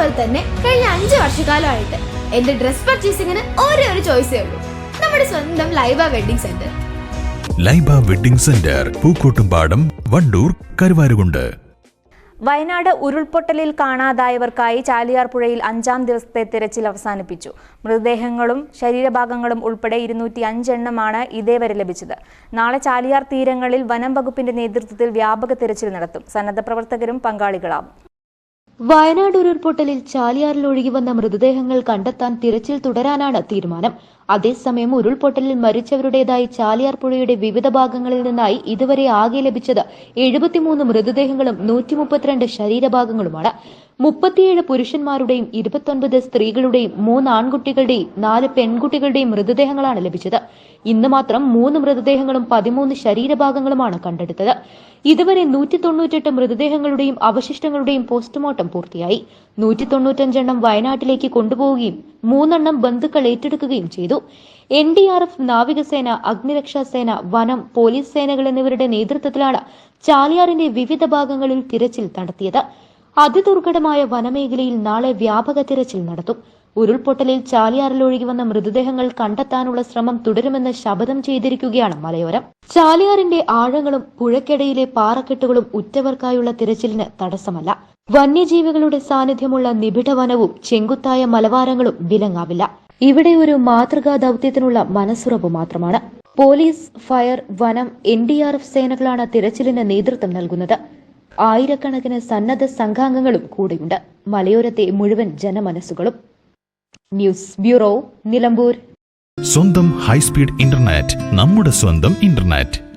അതുപോലെ തന്നെ കഴിഞ്ഞ അഞ്ച് വർഷക്കാലമായിട്ട് എന്റെ ഡ്രസ് പർച്ചേസിങ്ങിന് ഒരേ ഒരു ചോയ്സേ ഉള്ളൂ. നമ്മുടെ സ്വന്തം Laiba wedding centre. Laiba wedding centre Pookkottumpadam Wandoor Karuvarakundu. Wayanad ഉരുൾപൊട്ടലിൽ കാണാതായവർക്കായി ചാലിയാർ പുഴയിൽ അഞ്ചാം ദിവസത്തെ തിരച്ചിൽ അവസാനിപ്പിച്ചു. മൃതദേഹങ്ങളും ശരീരഭാഗങ്ങളും ഉൾപ്പെടെ ഇരുന്നൂറ്റി അഞ്ചെണ്ണമാണ് ഇതേവരെ ലഭിച്ചത്. നാളെ ചാലിയാർ തീരങ്ങളിൽ വനം വകുപ്പിന്റെ നേതൃത്വത്തിൽ വ്യാപക തിരച്ചിൽ നടത്തും. സന്നദ്ധ പ്രവർത്തകരും പങ്കാളികളാവും. വയനാട് ഉരുൾപൊട്ടലിൽ ചാലിയാറിൽ ഒഴുകി വന്ന മൃതദേഹങ്ങൾ കണ്ടെത്താൻ തിരച്ചിൽ തുടരാനാണ് തീരുമാനം. അതേസമയം ഉരുൾപൊട്ടലിൽ മരിച്ചവരുടേതായി ചാലിയാർ പുഴയുടെ വിവിധ ഭാഗങ്ങളിൽ നിന്നായി ഇതുവരെ ആകെ ലഭിച്ചത് എഴുപത്തിമൂന്ന് മൃതദേഹങ്ങളും നൂറ്റിമുപ്പത്തിരണ്ട് ശരീരഭാഗങ്ങളുമാണ്. മുപ്പത്തിയേഴ് പുരുഷന്മാരുടെയും ഇരുപത്തൊൻപത് സ്ത്രീകളുടെയും മൂന്ന് ആൺകുട്ടികളുടെയും നാല് പെൺകുട്ടികളുടെയും മൃതദേഹങ്ങളാണ് ലഭിച്ചത്. ഇന്ന് മാത്രം മൂന്ന് മൃതദേഹങ്ങളും പതിമൂന്ന് ശരീരഭാഗങ്ങളുമാണ് കണ്ടെടുത്തത്. ഇതുവരെ നൂറ്റി തൊണ്ണൂറ്റെട്ട് മൃതദേഹങ്ങളുടെയും അവശിഷ്ടങ്ങളുടെയും പോസ്റ്റ്മോർട്ടം പൂർത്തിയായി. നൂറ്റി തൊണ്ണൂറ്റഞ്ചെണ്ണം വയനാട്ടിലേക്ക് കൊണ്ടുപോവുകയും മൂന്നെണ്ണം ബന്ധുക്കൾ ഏറ്റെടുക്കുകയും ചെയ്തു. എൻ ഡി ആർ എഫ് നാവികസേന അഗ്നിരക്ഷാസേന വനം പോലീസ് സേനകൾ എന്നിവരുടെ നേതൃത്വത്തിലാണ് ചാലിയാറിന്റെ വിവിധ ഭാഗങ്ങളിൽ തിരച്ചിൽ നടത്തിയത്. അതിദുർഘടമായ വനമേഖലയിൽ നാളെ വ്യാപക തിരച്ചിൽ നടത്തും. ഉരുൾപൊട്ടലിൽ ചാലിയാറിൽ ഒഴുകി വന്ന മൃതദേഹങ്ങൾ കണ്ടെത്താനുള്ള ശ്രമം തുടരുമെന്ന് ശപഥം ചെയ്തിരിക്കുകയാണ് മലയോരം. ചാലിയാറിന്റെ ആഴങ്ങളും പുഴക്കെടയിലെ പാറക്കെട്ടുകളും ഉറ്റവർക്കായുള്ള തിരച്ചിലിന് തടസ്സമല്ല. വന്യജീവികളുടെ സാന്നിധ്യമുള്ള നിബിഡ വനവും ചെങ്കുത്തായ മലവാരങ്ങളും വിലങ്ങാവില്ല. ഇവിടെ ഒരു മാതൃകാ ദൌത്യത്തിനുള്ള മനസ്സുറപ്പ് മാത്രമാണ്. പോലീസ് ഫയർ വനം എൻ സേനകളാണ് തിരച്ചിലിന് നേതൃത്വം നൽകുന്നത്. ആയിരക്കണക്കിന് സന്നദ്ധ സംഘാംഗങ്ങളും കൂടെയുണ്ട്. മലയോരത്തെ മുഴുവൻ ജനമനസ്സുകളും. News bureau Nilambur. സ്വന്തം ഹൈസ്പീഡ് ഇന്റർനെറ്റ് നമ്മുടെ സ്വന്തം ഇന്റർനെറ്റ്.